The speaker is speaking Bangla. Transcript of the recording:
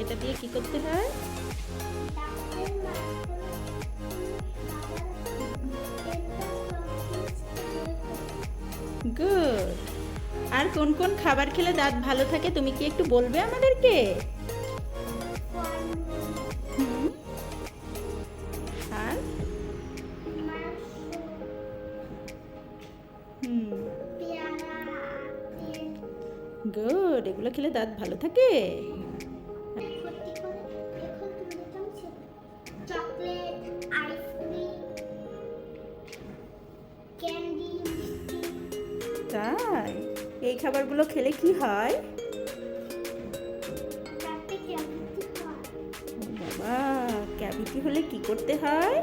এটা দিয়ে কি করতে হয়? গুড আর কোন কোন খাবার খেলে দাঁত ভালো থাকে তুমি কি একটু বলবে আমাদেরকে? গুড এগুলো খেলে দাঁত ভালো থাকে? তাই? এই খাবারগুলো খেলে কি হয়? বাবা ক্যাভিটি হলে কি করতে হয়?